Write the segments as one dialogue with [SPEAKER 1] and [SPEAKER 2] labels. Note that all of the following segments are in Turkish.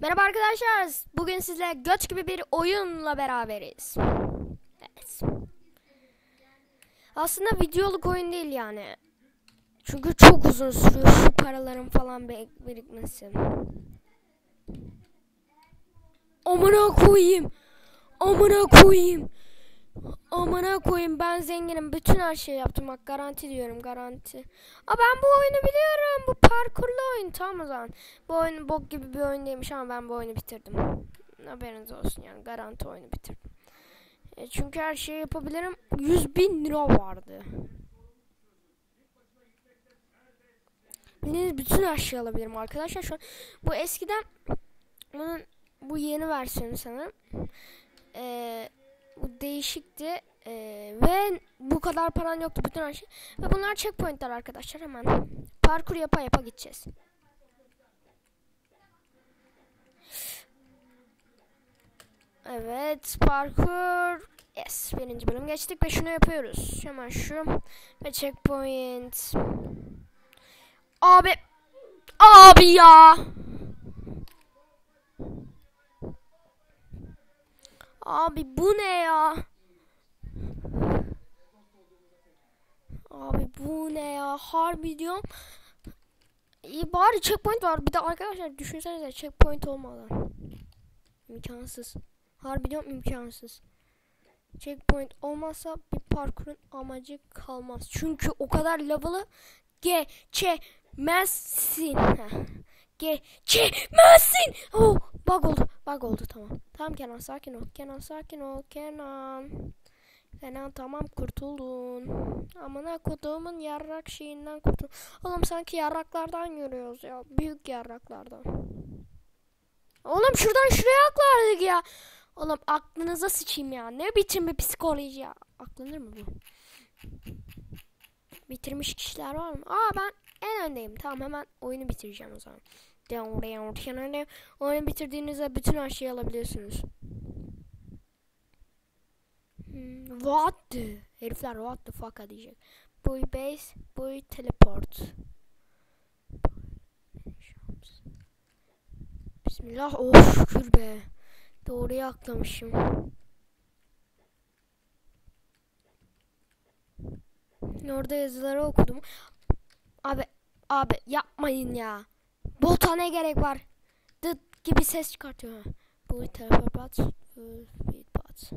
[SPEAKER 1] Merhaba arkadaşlar. Bugün sizle göç gibi bir oyunla beraberiz. Evet. Aslında videoluk oyun değil yani. Çünkü çok uzun sürüyor şu paraların falan bir- birikmesi. Amına koyayım. Amına koyayım. Amına koyayım ben zenginim. Bütün her şeyi yaptım bak garanti diyorum garanti. Aa ben bu oyunu biliyorum. Bu parkurlu oyun tamam o zaman. Bu oyun bok gibi bir oyun değilmiş ama ben bu oyunu bitirdim. Haberiniz olsun yani garanti oyunu bitirdim. E, çünkü her şeyi yapabilirim. 100 bin lira vardı. Bildiğiniz bütün her şeyi alabilirim arkadaşlar. Şu an, bu eskiden bunun bu yeni versiyonu sanırım. Eee bu değişikti Ee, ve bu kadar paran yoktu bütün her şey. Ve bunlar checkpointler arkadaşlar hemen. Parkur yapa yapa gideceğiz. Evet parkur. Yes birinci bölüm geçtik ve şunu yapıyoruz. Hemen şu ve checkpoint. Abi. Abi ya. Abi bu ne ya? Abi bu ne ya? Harbi diyorum. İyi bari checkpoint var. Bir de arkadaşlar düşünsenize checkpoint olmadan. İmkansız. Harbi diyorum imkansız. Checkpoint olmazsa bir parkurun amacı kalmaz. Çünkü o kadar level'ı geçemezsin. Geçemezsin. Oh, bug oldu. Bug oldu tamam. Tamam Kenan sakin ol. Kenan sakin ol. Kenan. Kenan tamam kurtuldun. Amına koduğumun yarrak şeyinden kurtul. Oğlum sanki yarraklardan yürüyoruz ya. Büyük yarraklardan. Oğlum şuradan şuraya atlardık ya. Oğlum aklınıza sıçayım ya. Ne biçim bir psikoloji ya. Aklanır mı bu? Bitirmiş kişiler var mı? Aa ben en öndeyim. Tamam hemen oyunu bitireceğim o zaman. Oyunu bitirdiğinizde bütün her şeyi alabiliyorsunuz. Hmm, what the? Herifler what the fuck diyecek. Boy base, boy teleport. Bismillah. Oh şükür be. Doğruya aklamışım. Orada yazıları okudum. Abi abi yapmayın ya. Bota ne gerek var? Dıt gibi ses çıkartıyor. Bu teleport speedbot.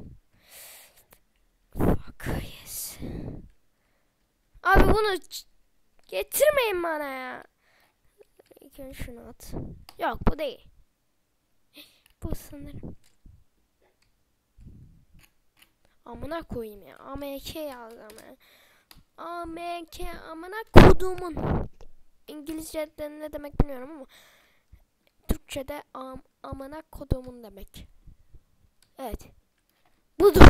[SPEAKER 1] Fuck yes. Abi bunu getirmeyin bana ya. İlk önce şunu at. Yok bu değil. Bu sanırım. Amına koyayım ya. AMK yazdım ya. AMK amına kodumun. İngilizce'de ne demek bilmiyorum ama Türkçe'de am, amına kodumun demek. Evet. Budur.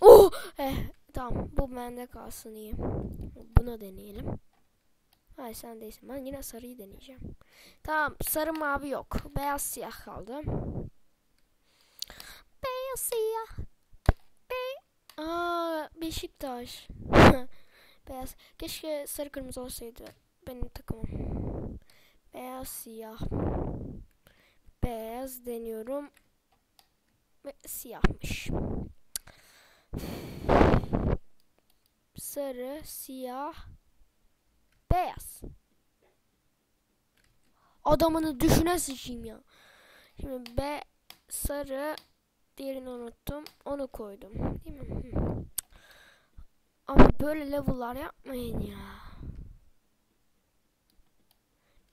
[SPEAKER 1] Oh! Eh, tamam bu bende kalsın iyi. Bunu deneyelim. Hayır sen değilsin. Ben yine sarıyı deneyeceğim. Tamam sarı mavi yok. Beyaz siyah kaldı. Beyaz siyah. Be Aa Beşiktaş. Beyaz. Keşke sarı kırmızı olsaydı benim takımım. Beyaz siyah. Beyaz deniyorum. Ve siyahmış. Sarı, siyah, beyaz. Adamını düşüne sıçayım ya. Şimdi B sarı diğerini unuttum. Onu koydum. Değil mi? Ama böyle level'lar yapmayın ya.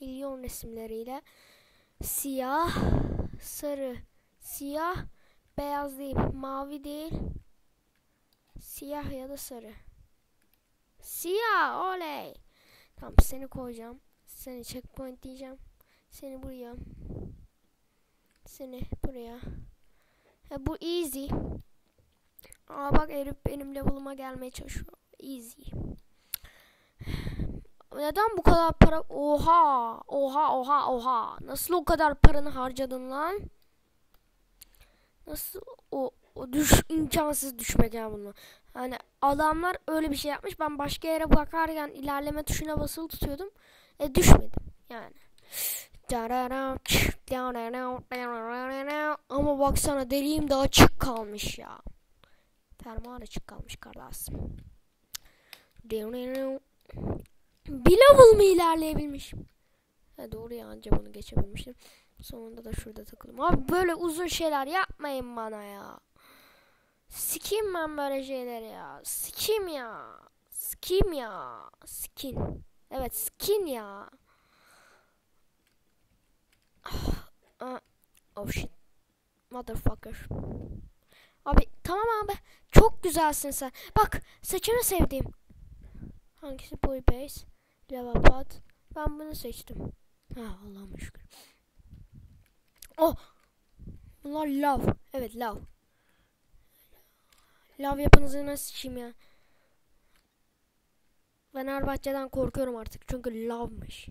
[SPEAKER 1] Milyon resimleriyle siyah, sarı, siyah, beyaz değil, mavi değil. Siyah ya da sarı. Siyah oley. Tamam seni koyacağım. Seni checkpoint diyeceğim. Seni buraya. Seni buraya. Ha, bu easy. Aa bak herif benim level'ıma gelmeye çalışıyor. Easy. Neden bu kadar para? Oha! Oha oha oha. Nasıl o kadar paranı harcadın lan? Nasıl o, o düş imkansız düşmek ya bunu. Hani adamlar öyle bir şey yapmış. Ben başka yere bakarken ilerleme tuşuna basılı tutuyordum. E düşmedim yani. Ama baksana deliğim de açık kalmış ya. Fermuar açık kalmış kardeşim. Bir level mı ilerleyebilmişim? Ha, doğru ya anca bunu geçebilmiştim. Sonunda da şurada takıldım. Abi böyle uzun şeyler yapmayın bana ya. Sikeyim ben böyle şeyleri ya. Sikeyim ya. Sikeyim ya. Skin. Evet skin ya. Ah, oh shit. Motherfucker. Abi tamam abi. Çok güzelsin sen. Bak saçını sevdiğim. Hangisi boy base? Lava pot. Ben bunu seçtim. Ha Allah'ım şükür. Oh. Bunlar love. Evet love. Love yapınızı nasıl sıçayım ya? Fenerbahçe'den korkuyorum artık çünkü love'mış.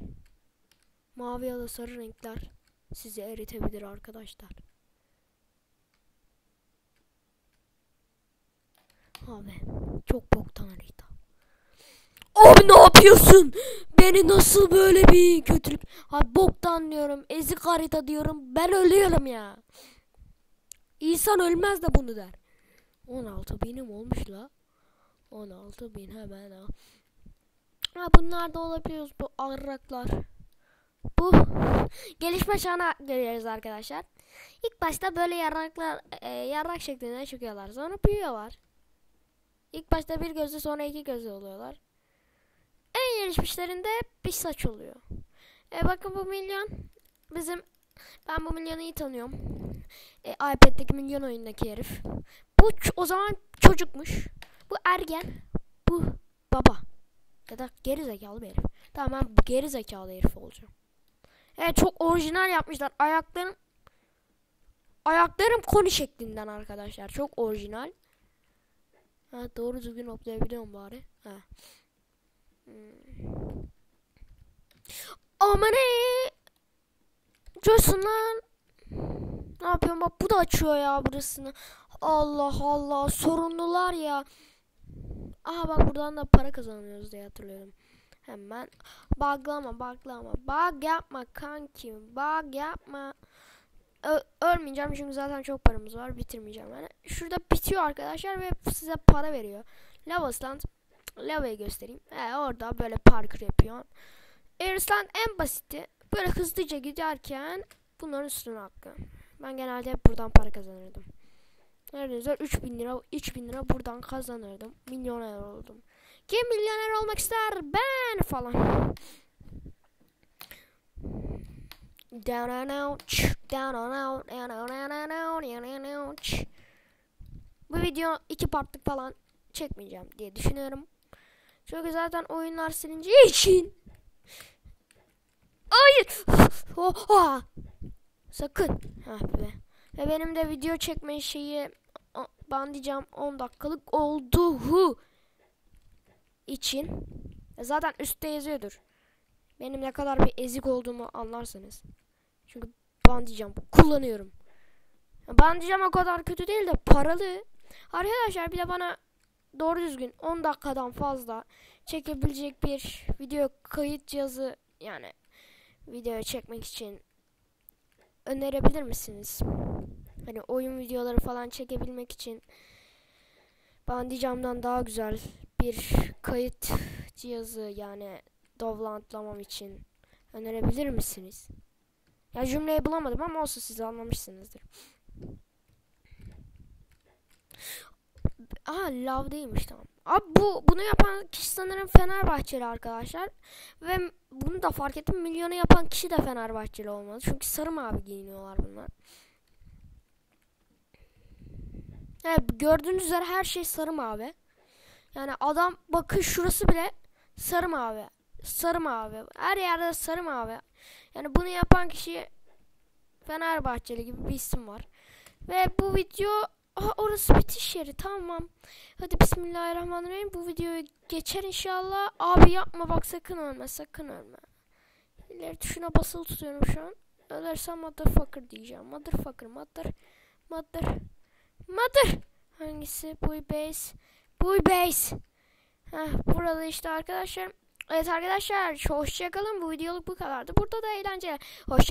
[SPEAKER 1] Mavi ya da sarı renkler sizi eritebilir arkadaşlar. Abi çok boktan harita. Abi ne yapıyorsun? Beni nasıl böyle bir kötülük... Abi boktan diyorum. Ezik harita diyorum. Ben ölüyorum ya. İnsan ölmez de bunu der. 16 binim olmuş la. 16 bin hemen ha. Ha bunlar da olabiliyoruz bu arraklar. Bu gelişme çağına geliyoruz arkadaşlar. İlk başta böyle yarraklar e, yarrak şeklinde çıkıyorlar. Sonra büyüyorlar. İlk başta bir gözlü sonra iki gözlü oluyorlar. En gelişmişlerinde bir saç oluyor. E bakın bu milyon bizim ben bu milyonu iyi tanıyorum. E, iPad'deki milyon oyundaki herif. Bu o zaman çocukmuş. Bu ergen. Bu baba. Ya da geri zekalı bir herif. Tamam ben geri zekalı herif olacağım. Evet çok orijinal yapmışlar. Ayaklarım ayaklarım koni şeklinden arkadaşlar. Çok orijinal. Ha, doğru düzgün hoplayabiliyorum bari. Ha. Hmm. Aman Coşsun lan. Ne yapıyorum bak bu da açıyor ya burasını. Allah Allah sorunlular ya. Aha bak buradan da para kazanıyoruz diye hatırlıyorum. Hemen baglama baglama bug yapma kanki bug yapma. Ö ölmeyeceğim çünkü zaten çok paramız var bitirmeyeceğim yani. Şurada bitiyor arkadaşlar ve size para veriyor. Lavasland Lava'yı göstereyim. He, orada böyle parkur yapıyor. Airsland en basiti. Böyle hızlıca giderken bunların üstüne hakkı. Ben genelde hep buradan para kazanırdım. Neredeyse 3000 lira 3000 lira buradan kazanırdım. Milyoner oldum. Kim milyoner olmak ister? Ben falan. Down and out, down and out, down and out, down and out. Bu video iki partlık falan çekmeyeceğim diye düşünüyorum. Çünkü zaten oyunlar silince için. Hayır. Oha. Sakın. Be. Ve benim de video çekme şeyi bandicam 10 dakikalık olduğu için zaten üstte yazıyordur. Benim ne kadar bir ezik olduğumu anlarsınız. Çünkü bandicam kullanıyorum. Bandicam o kadar kötü değil de paralı. Arkadaşlar bir de bana doğru düzgün 10 dakikadan fazla çekebilecek bir video kayıt cihazı yani video çekmek için önerebilir misiniz? Hani oyun videoları falan çekebilmek için bandicamdan daha güzel bir kayıt cihazı yani dovlantlamam için önerebilir misiniz? Ya cümleyi bulamadım ama olsa siz anlamışsınızdır. Love değilmiş tamam. Abi bu bunu yapan kişi sanırım Fenerbahçeli arkadaşlar. Ve bunu da fark ettim. Milyonu yapan kişi de Fenerbahçeli olmalı. Çünkü sarı mavi giyiniyorlar bunlar. Evet gördüğünüz üzere her şey sarı mavi. Yani adam bakın şurası bile sarı mavi. Sarı mavi. Her yerde sarı mavi. Yani bunu yapan kişi Fenerbahçeli gibi bir isim var. Ve bu video Aha orası bitiş yeri tamam. Hadi bismillahirrahmanirrahim. Bu videoyu geçer inşallah. Abi yapma bak sakın ölme sakın ölme. İleri tuşuna basılı tutuyorum şu an. Ölersem motherfucker diyeceğim. Motherfucker mother mother mother. Hangisi? Boy base. Boy base. Heh, burada işte arkadaşlar Evet arkadaşlar hoşçakalın. Bu videoluk bu kadardı. Burada da eğlence. Hoşça